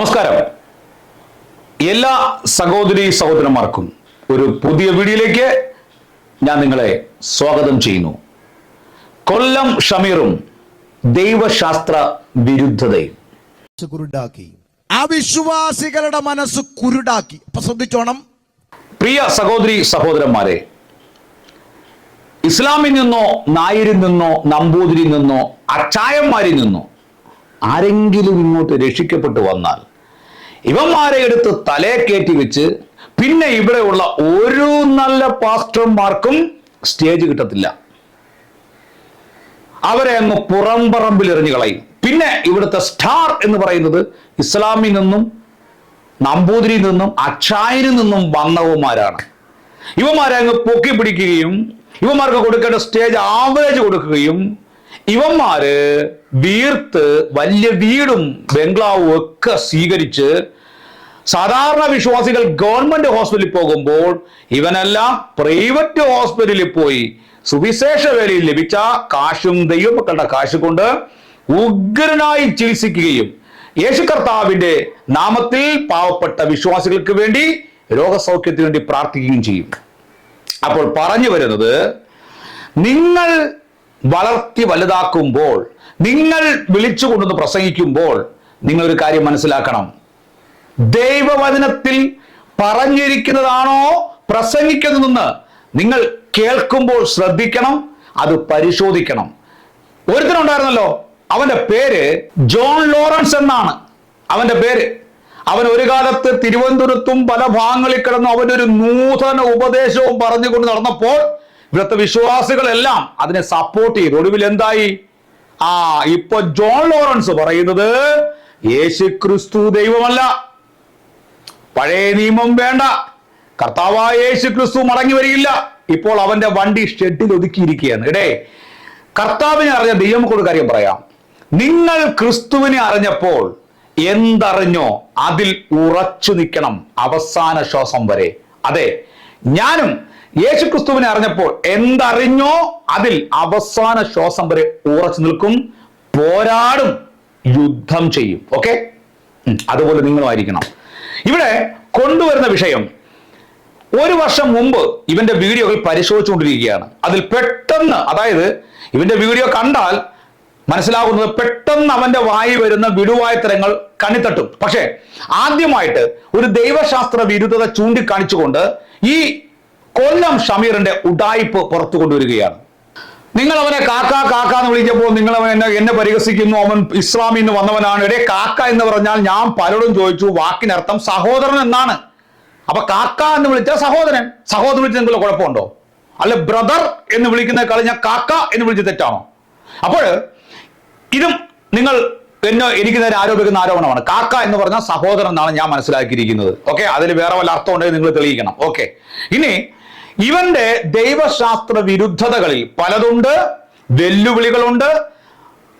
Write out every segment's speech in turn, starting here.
നമസ്കാരം. എല്ലാ സഹോദരി സഹോദരന്മാർക്കും ഒരു പുതിയ വീഡിയോയിലേക്ക് ഞാൻ നിങ്ങളെ സ്വാഗതം ചെയ്യുന്നു. കൊല്ലം ഷമീറും ദൈവശാസ്ത്ര വിരുദ്ധതയും. കുരുടാക്കി. അവിശ്വാസികളുടെ മനസ്സ് കുരുടാക്കി. അപ്പൊ ശ്രദ്ധിച്ചോണം. പ്രിയ സഹോദരി സഹോദരന്മാരെ ഇസ്ലാമിൽ നിന്നോ നായരിൽ നിന്നോ നമ്പൂതിരിൽ നിന്നോ അച്ചായന്മാരിൽ നിന്നോ ആരെങ്കിലും ഇങ്ങോട്ട് രക്ഷിക്കപ്പെട്ടു വന്നാൽ ഇവന്മാരെ എടുത്ത് തലേ കയറ്റി വെച്ച് പിന്നെ ഇവിടെയുള്ള ഒരു നല്ല പാസ്റ്റർമാർക്കും സ്റ്റേജ് കിട്ടത്തില്ല. അവരെ അങ്ങ് പുറംപറമ്പിൽ എറിഞ്ഞു കളയും. പിന്നെ ഇവിടുത്തെ സ്റ്റാർ എന്ന് പറയുന്നത് ഇസ്ലാമിൽ നിന്നും നമ്പൂതിരിയിൽ നിന്നും അക്ഷായനിൽ നിന്നും വന്നവന്മാരാണ്. ഇവന്മാരെ അങ്ങ് പൊക്കി പിടിക്കുകയും ഇവന്മാർക്ക് കൊടുക്കേണ്ട സ്റ്റേജ് ആവറേജ് കൊടുക്കുകയും ഇവന്മാര് വീർത്ത് വലിയ വീടും ബംഗ്ലാവും ഒക്കെ സ്വീകരിച്ച് സാധാരണ വിശ്വാസികൾ ഗവൺമെന്റ് ഹോസ്പിറ്റലിൽ പോകുമ്പോൾ ഇവനെല്ലാം പ്രൈവറ്റ് ഹോസ്പിറ്റലിൽ പോയി സുവിശേഷ വേലയിൽ ലഭിച്ച കാശും ദൈവമക്കളുടെ കാശ് കൊണ്ട് ഉഗ്രനായി ചികിത്സിക്കുകയും യേശു കർത്താവിന്റെ നാമത്തിൽ പാവപ്പെട്ട വിശ്വാസികൾക്ക് വേണ്ടി രോഗസൗഖ്യത്തിന് വേണ്ടി പ്രാർത്ഥിക്കുകയും ചെയ്യും. അപ്പോൾ പറഞ്ഞു വരുന്നത് നിങ്ങൾ വളർത്തി വലുതാക്കുമ്പോൾ നിങ്ങൾ വിളിച്ചു കൊണ്ടുവന്ന് പ്രസംഗിക്കുമ്പോൾ നിങ്ങളൊരു കാര്യം മനസ്സിലാക്കണം. ദൈവവചനത്തിൽ പറഞ്ഞിരിക്കുന്നതാണോ പ്രസംഗിക്കുന്നതെന്ന് നിങ്ങൾ കേൾക്കുമ്പോൾ ശ്രദ്ധിക്കണം അത് പരിശോധിക്കണം. ഒരുത്തനുണ്ടായിരുന്നല്ലോ അവന്റെ പേര് ജോൺ ലോറൻസ് എന്നാണ്. അവന്റെ പേര്. അവൻ ഒരു കാലത്ത് തിരുവനന്തപുരത്തും പല ഭാഗങ്ങളിൽ കിടന്ന് ഒരു നൂതന ഉപദേശവും പറഞ്ഞുകൊണ്ട് നടന്നപ്പോൾ ഇവിടുത്തെ വിശ്വാസികളെല്ലാം അതിനെ സപ്പോർട്ട് ചെയ്തു. ഒടുവിൽ എന്തായി? ആ ഇപ്പൊ ജോൺ ലോറൻസ് പറയുന്നത് യേശു ക്രിസ്തു ദൈവമല്ല. പഴയ നിയമം വേണ്ട. കർത്താവായ യേശു ക്രിസ്തു മടങ്ങി വരികയില്ല ഇപ്പോൾ അവന്റെ വണ്ടി ഷെഡിൽ ഒതുക്കിയിരിക്കുകയാണ്. ഇടേ കർത്താവിനെ അറിഞ്ഞ ദൈവമക്കളോട് കാര്യം പറയാം. നിങ്ങൾ ക്രിസ്തുവിനെ അറിഞ്ഞപ്പോൾ എന്തറിഞ്ഞോ അതിൽ ഉറച്ചു നിൽക്കണം അവസാന ശ്വാസം വരെ. അതെ ഞാനും യേശു ക്രിസ്തുവിനെ അറിഞ്ഞപ്പോൾ എന്തറിഞ്ഞോ അതിൽ അവസാന ശ്വാസം വരെ ഉറച്ചു നിൽക്കും പോരാടും യുദ്ധം ചെയ്യും. ഓക്കെ അതുപോലെ നിങ്ങളുമായിരിക്കണം ഇവിടെ കൊണ്ടുവരുന്ന വിഷയം ഒരു വർഷം മുമ്പ് ഇവന്റെ വീഡിയോകൾ പരിശോധിച്ചുകൊണ്ടിരിക്കുകയാണ്. അതിൽ പെട്ടെന്ന് അതായത് ഇവന്റെ വീഡിയോ കണ്ടാൽ മനസ്സിലാകുന്നത് പെട്ടെന്ന് അവന്റെ വായി വരുന്ന വിടുവായത്തരങ്ങൾ കണ്ണിത്തട്ടും. പക്ഷേ ആദ്യമായിട്ട് ഒരു ദൈവശാസ്ത്ര വിരുദ്ധത ചൂണ്ടിക്കാണിച്ചുകൊണ്ട് ഈ കൊല്ലം ഷമീറിന്റെ ഉടായിപ്പ് പുറത്തു കൊണ്ടുവരികയാണ്. നിങ്ങൾ അവനെ കാക്ക കാക്ക എന്ന് വിളിച്ചപ്പോൾ നിങ്ങൾ അവൻ എന്നെ എന്നെ പരിഹസിക്കുന്നു. അവൻ ഇസ്ലാമിൽ നിന്ന് വന്നവനാണ്. ഇടേ കാക്ക എന്ന് പറഞ്ഞാൽ ഞാൻ പലരോടും ചോദിച്ചു വാക്കിനർത്ഥം സഹോദരൻ എന്നാണ്. അപ്പൊ കാക്ക എന്ന് വിളിച്ചാൽ സഹോദരൻ. സഹോദരൻ വിളിച്ച് നിങ്ങൾ കുഴപ്പമുണ്ടോ? അല്ലെ ബ്രദർ എന്ന് വിളിക്കുന്നേക്കാൾ ഞാൻ കാക്ക എന്ന് വിളിച്ച് തെറ്റാണോ? അപ്പോൾ ഇതും നിങ്ങൾ എന്നെ എനിക്ക് നേരെ ആരോപിക്കുന്ന ആരോപണമാണ്. കാക്ക എന്ന് പറഞ്ഞാൽ സഹോദരൻ എന്നാണ് ഞാൻ മനസ്സിലാക്കിയിരിക്കുന്നത്. ഓക്കെ? അതിൽ വേറെ വല്ല അർത്ഥം ഉണ്ടെങ്കിൽ നിങ്ങൾ തെളിയിക്കണം. ഓക്കെ? ഇനി ഇവന്റെ ദൈവശാസ്ത്ര വിരുദ്ധതകളിൽ പലതുണ്ട് വെല്ലുവിളികളുണ്ട്.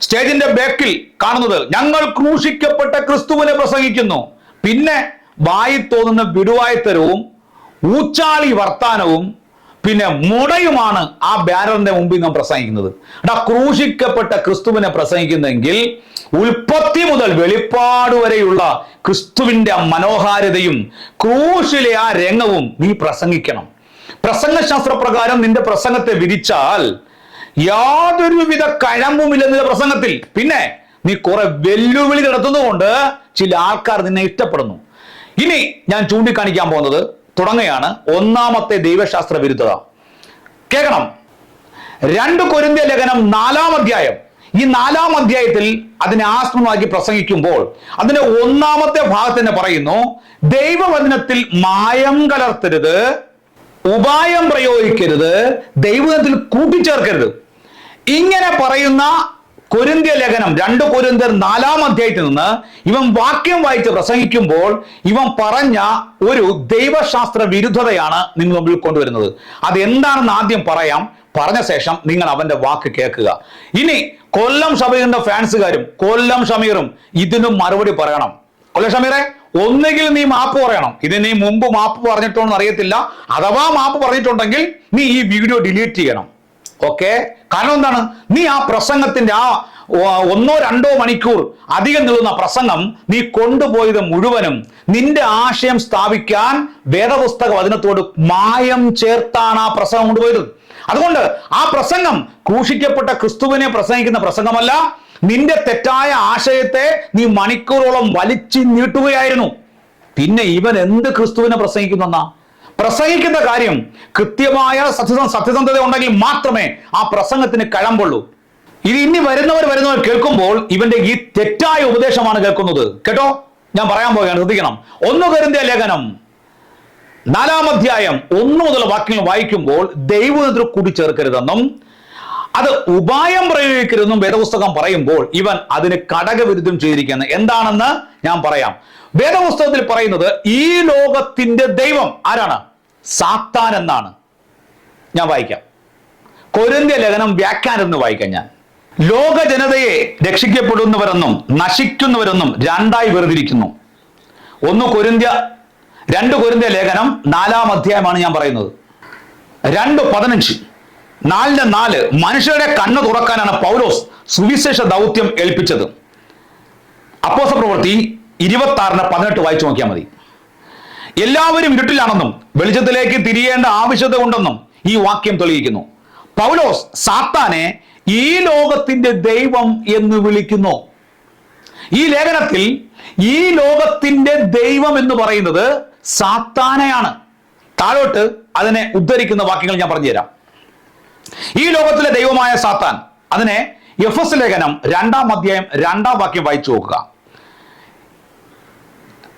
സ്റ്റേജിന്റെ ബാക്കിൽ കാണുന്നത് ഞങ്ങൾ ക്രൂശിക്കപ്പെട്ട ക്രിസ്തുവിനെ പ്രസംഗിക്കുന്നു. പിന്നെ വായി തോന്നുന്ന വിടുവായത്തരവും ഊച്ചാളി വർത്താനവും പിന്നെ മുടയുമാണ് ആ ബാനറിന്റെ മുമ്പിൽ നാം പ്രസംഗിക്കുന്നത്. എടാ ക്രൂശിക്കപ്പെട്ട ക്രിസ്തുവിനെ പ്രസംഗിക്കുന്നെങ്കിൽ ഉൽപ്പത്തി മുതൽ വെളിപ്പാട് വരെയുള്ള ക്രിസ്തുവിന്റെ മനോഹാരിതയും ക്രൂശിലെ ആ രംഗവും നീ പ്രസംഗിക്കണം. പ്രസംഗശാസ്ത്ര പ്രകാരം നിന്റെ പ്രസംഗത്തെ വിരിച്ചാൽ യാതൊരുവിധ നിന്റെ പ്രസംഗത്തിൽ. പിന്നെ നീ കുറെ വെല്ലുവിളി നടത്തുന്നതുകൊണ്ട് ചില ആൾക്കാർ നിന്നെ ഇഷ്ടപ്പെടുന്നു. ഇനി ഞാൻ ചൂണ്ടിക്കാണിക്കാൻ പോകുന്നത് തുടങ്ങുകയാണ് ഒന്നാമത്തെ ദൈവശാസ്ത്ര വിരുദ്ധത. കേൾക്കണം. രണ്ട് കൊരിന്ത്യ ലേഖനം നാലാം അധ്യായം. ഈ നാലാം അധ്യായത്തിൽ അതിനെ ആസ്പദമാക്കി പ്രസംഗിക്കുമ്പോൾ അതിന്റെ ഒന്നാമത്തെ ഭാഗത്ത് തന്നെ പറയുന്നു ദൈവവചനത്തിൽ മായം കലർത്തരുത് ഉപായം പ്രയോഗിക്കരുത് ദൈവത്തിൽ കൂട്ടിച്ചേർക്കരുത്. ഇങ്ങനെ പറയുന്ന കൊരിന്ത്യ ലേഖനം രണ്ട് കൊരിന്ത്യർ നാലാം അധ്യായത്തിൽ നിന്ന് ഇവൻ വാക്യം വായിച്ച് പ്രസംഗിക്കുമ്പോൾ ഇവൻ പറഞ്ഞ ഒരു ദൈവശാസ്ത്ര വിരുദ്ധതയാണ് നിങ്ങൾ മുമ്പിൽ കൊണ്ടുവരുന്നത്. അത് എന്താണെന്ന് ആദ്യം പറയാം. പറഞ്ഞ ശേഷം നിങ്ങൾ അവന്റെ വാക്ക് കേൾക്കുക. ഇനി കൊല്ലം ഷമീറിന്റെ ഫാൻസുകാരും കൊല്ലം ഷമീറും ഇതിനും മറുപടി പറയണം. കൊല്ലം ഷമീറെ ഒന്നുകിൽ നീ മാപ്പ് പറയണം. ഇത് നീ മുമ്പ് മാപ്പ് പറഞ്ഞിട്ടോന്ന് അറിയത്തില്ല. അഥവാ മാപ്പ് പറഞ്ഞിട്ടുണ്ടെങ്കിൽ നീ ഈ വീഡിയോ ഡിലീറ്റ് ചെയ്യണം. ഓക്കെ? കാരണം എന്താണ്? നീ ആ പ്രസംഗത്തിന്റെ ആ ഒന്നോ രണ്ടോ മണിക്കൂർ അധികം നീളുന്ന പ്രസംഗം നീ കൊണ്ടുപോയത് മുഴുവനും നിന്റെ ആശയം സ്ഥാപിക്കാൻ വേദപുസ്തക വചനത്തോട് മായം ചേർത്താണ് ആ പ്രസംഗം കൊണ്ടുപോയത്. അതുകൊണ്ട് ആ പ്രസംഗം ക്രൂശിക്കപ്പെട്ട ക്രിസ്തുവിനെ പ്രസംഗിക്കുന്ന പ്രസംഗമല്ല നിന്റെ തെറ്റായ ആശയത്തെ നീ മണിക്കൂറോളം വലിച്ചു നീട്ടുകയായിരുന്നു. പിന്നെ ഇവൻ എന്ത് ക്രിസ്തുവിനെ പ്രസംഗിക്കുന്നെന്നാ? പ്രസംഗിക്കുന്ന കാര്യം കൃത്യമായ സത്യസ സത്യസന്ധത ഉണ്ടെങ്കിൽ മാത്രമേ ആ പ്രസംഗത്തിന് കഴമ്പുള്ളൂ ഇത് ഇനി വരുന്നവർ വരുന്നവർ കേൾക്കുമ്പോൾ ഇവന്റെ ഈ തെറ്റായ ഉപദേശമാണ് കേൾക്കുന്നത്. കേട്ടോ? ഞാൻ പറയാൻ പോവുകയാണ്. ശ്രദ്ധിക്കണം. ഒന്ന് കരുതിയ ലേഖനം. നാലാം അധ്യായം ഒന്നു മുതൽ വാക്യങ്ങൾ വായിക്കുമ്പോൾ ദൈവത്തിൽ കൂട്ടിച്ചേർക്കരുതെന്നും അത് ഉപായം പ്രയോഗിക്കരുതെന്നും വേദപുസ്തകം പറയുമ്പോൾ ഇവൻ അതിന് കടകവിരുദ്ധം ചെയ്തിരിക്കുന്നത് എന്താണെന്ന് ഞാൻ പറയാം. വേദപുസ്തകത്തിൽ പറയുന്നത് ഈ ലോകത്തിന്റെ ദൈവം ആരാണ്? സാത്താൻ എന്നാണ്. ഞാൻ വായിക്കാം. കൊരിന്ത്യ ലേഖനം വ്യാഖ്യാനം എന്ന് വായിക്കാം ഞാൻ. ലോക ജനതയെ രക്ഷിക്കപ്പെടുന്നവരെന്നും നശിക്കുന്നവരെന്നും രണ്ടായി വേർതിരിക്കുന്നു. ഒന്ന് കൊരിന്ത്യ രണ്ട് കൊരിന്ത്യ ലേഖനം നാലാം അധ്യായമാണ് ഞാൻ പറയുന്നത്. രണ്ട് പതിനഞ്ച്. നാലിന്റെ നാല് മനുഷ്യരുടെ കണ്ണ് തുറക്കാനാണ് പൗലോസ് സുവിശേഷ ദൗത്യം ഏൽപ്പിച്ചത്. അപ്പോസ പ്രവൃത്തി ഇരുപത്തി ആറിന് പതിനെട്ട് വായിച്ചു നോക്കിയാൽ മതി. എല്ലാവരും ഇരുട്ടിലാണെന്നും വെളിച്ചത്തിലേക്ക് തിരിയേണ്ട ആവശ്യത ഉണ്ടെന്നും ഈ വാക്യം തെളിയിക്കുന്നു. പൗലോസ് സാത്താനെ ഈ ലോകത്തിന്റെ ദൈവം എന്ന് വിളിക്കുന്നു. ഈ ലേഖനത്തിൽ ഈ ലോകത്തിന്റെ ദൈവം എന്ന് പറയുന്നത് സാത്താനെയാണ്. താഴോട്ട് അതിനെ ഉദ്ധരിക്കുന്ന വാക്യങ്ങൾ ഞാൻ പറഞ്ഞുതരാം. ഈ ലോകത്തിലെ ദൈവമായ സാത്താൻ. അതിനെ എഫ് എസ് ലേഖനം രണ്ടാം അധ്യായം രണ്ടാം വാക്യം വായിച്ചു നോക്കുക.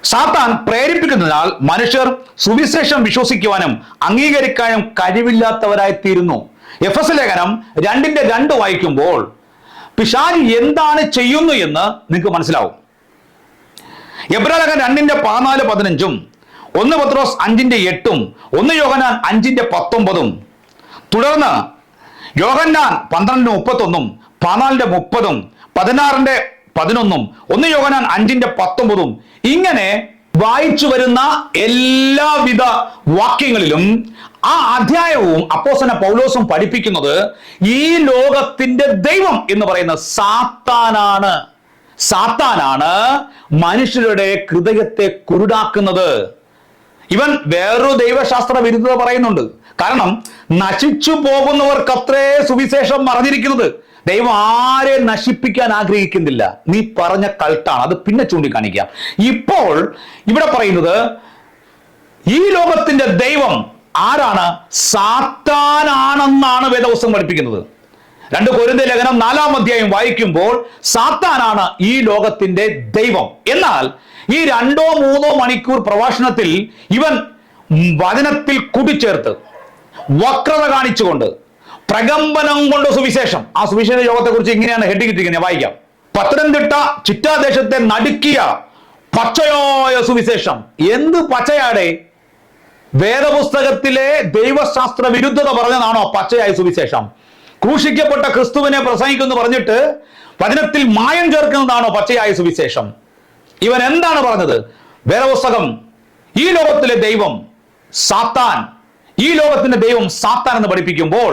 സാത്താൻ പ്രേരിപ്പിക്കുന്നതിനാൽ മനുഷ്യർ സുവിശേഷം വിശ്വസിക്കുവാനും അംഗീകരിക്കാനും കഴിവില്ലാത്തവരായി തീരുന്നു എഫ് എസ് ലേഖനം രണ്ടിന്റെ രണ്ട് വായിക്കുമ്പോൾ പിശാജ് എന്താണ് ചെയ്യുന്നു എന്ന് നിങ്ങൾക്ക് മനസ്സിലാവും. എബ്രാലകൻ രണ്ടിന്റെ പതിനാല് പതിനഞ്ചും ഒന്ന് പത്രോസ് അഞ്ചിന്റെ എട്ടും ഒന്ന് യോഹനാൻ അഞ്ചിന്റെ പത്തൊമ്പതും. തുടർന്ന് യോഹന്നാൻ പന്ത്രണ്ടിന് മുപ്പത്തൊന്നും പതിനാലിന്റെ മുപ്പതും പതിനാറിന്റെ പതിനൊന്നും ഒന്ന് യോഹനാൻ അഞ്ചിന്റെ പത്തൊമ്പതും ഇങ്ങനെ വായിച്ചു വരുന്ന എല്ലാവിധ വാക്യങ്ങളിലും ആ അധ്യായവും അപ്പോസന പൗലോസും പഠിപ്പിക്കുന്നത് ഈ ലോകത്തിന്റെ ദൈവം എന്ന് പറയുന്ന സാത്താനാണ്. സാത്താനാണ് മനുഷ്യരുടെ ഹൃദയത്തെ കുരുടാക്കുന്നത്. ഇവൻ വേറൊരു ദൈവശാസ്ത്ര വിരുദ്ധത പറയുന്നുണ്ട്. കാരണം നശിച്ചു പോകുന്നവർക്കത്രേ സുവിശേഷം മറഞ്ഞിരിക്കുന്നത് ദൈവം ആരെ നശിപ്പിക്കാൻ ആഗ്രഹിക്കുന്നില്ല. നീ പറഞ്ഞ കൾട്ടാണ്. അത് പിന്നെ ചൂണ്ടിക്കാണിക്കാം. ഇപ്പോൾ ഇവിടെ പറയുന്നത് ഈ ലോകത്തിന്റെ ദൈവം ആരാണ്? സാത്താനാണെന്നാണ് വേദവസ്തം പഠിപ്പിക്കുന്നത്. രണ്ട് കൊരിന്ത ലേഖനം നാലാം അധ്യായം വായിക്കുമ്പോൾ സാത്താനാണ് ഈ ലോകത്തിന്റെ ദൈവം. എന്നാൽ ഈ രണ്ടോ മൂന്നോ മണിക്കൂർ പ്രഭാഷണത്തിൽ ഇവൻ വചനത്തിൽ കൂട്ടിച്ചേർത്ത് വക്രത കാണിച്ചുകൊണ്ട് പ്രകമ്പനം കൊണ്ട് സുവിശേഷം. ആ സുവിശേഷ യോഗത്തെ കുറിച്ച് ഇങ്ങനെയാണ് ഹെഡിങ് ഇട്ടിരിക്കുന്നത്. വായിക്കാം. പത്തനംതിട്ട ചിറ്റാദേശത്തെ നടുക്കിയ പച്ചയായ സുവിശേഷം. എന്ത് പച്ചയാടെ? വേദപുസ്തകത്തിലെ ദൈവശാസ്ത്ര വിരുദ്ധത പറഞ്ഞതാണോ പച്ചയായ സുവിശേഷം? ക്രൂശിക്കപ്പെട്ട ക്രിസ്തുവിനെ പ്രസംഗിക്കുന്നു പറഞ്ഞിട്ട് വചനത്തിൽ മായം ചേർക്കുന്നതാണോ പച്ചയായ സുവിശേഷം? ഇവൻ എന്താണ് പറഞ്ഞത്? വേദപുസ്തകം ഈ ലോകത്തിലെ ദൈവം സാത്താൻ. ഈ ലോകത്തിന്റെ ദൈവം സാത്താൻ എന്ന് പഠിപ്പിക്കുമ്പോൾ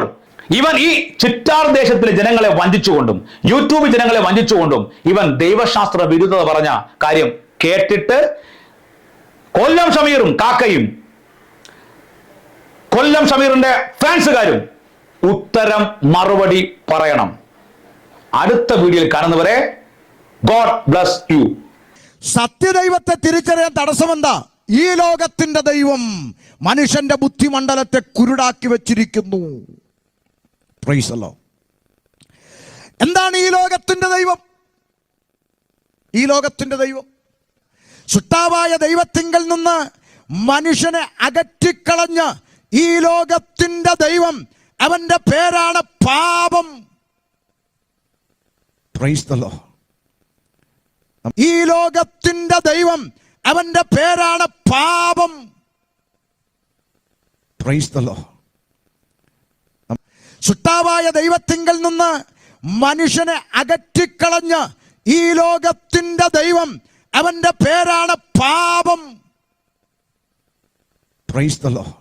ഇവൻ ഈ ചിറ്റാർ ദേശത്തിലെ ജനങ്ങളെ വഞ്ചിച്ചുകൊണ്ടും യൂട്യൂബ് ജനങ്ങളെ വഞ്ചിച്ചുകൊണ്ടും ഇവൻ ദൈവശാസ്ത്ര വിരുദ്ധത പറഞ്ഞ കാര്യം കേട്ടിട്ട് കൊല്ലം ഷമീറും കാക്കയും കൊല്ലം ഷമീറിന്റെ ഫാൻസുകാരും ഉത്തരം മറുപടി പറയണം. അടുത്ത വീഡിയോയിൽ കാണുന്നവരെ ഗോഡ് ബ്ലസ് യു. സത്യദൈവത്തെ തിരിച്ചറിയാൻ തടസ്സമെന്താ ഈ ലോകത്തിന്റെ ദൈവം മനുഷ്യന്റെ ബുദ്ധിമണ്ഡലത്തെ കുരുടാക്കി വെച്ചിരിക്കുന്നു പ്രൈസല്ലോ. എന്താണ് ഈ ലോകത്തിന്റെ ദൈവം ഈ ലോകത്തിന്റെ ദൈവം സുട്ടാവായ ദൈവത്തിങ്കൽ നിന്ന് മനുഷ്യനെ അകറ്റിക്കളഞ്ഞ് ഈ ലോകത്തിന്റെ ദൈവം അവന്റെ പേരാണ് പാപം പ്രൈസ് the Lord. ഈ ലോകത്തിന്റെ ദൈവം അവന്റെ പേരാണ് പാപം. സുട്ടാവായ ദൈവത്തിങ്കിൽ നിന്ന് മനുഷ്യനെ അകറ്റിക്കളഞ്ഞ് ഈ ലോകത്തിന്റെ ദൈവം അവന്റെ പേരാണ് പാപം പ്രൈസ്.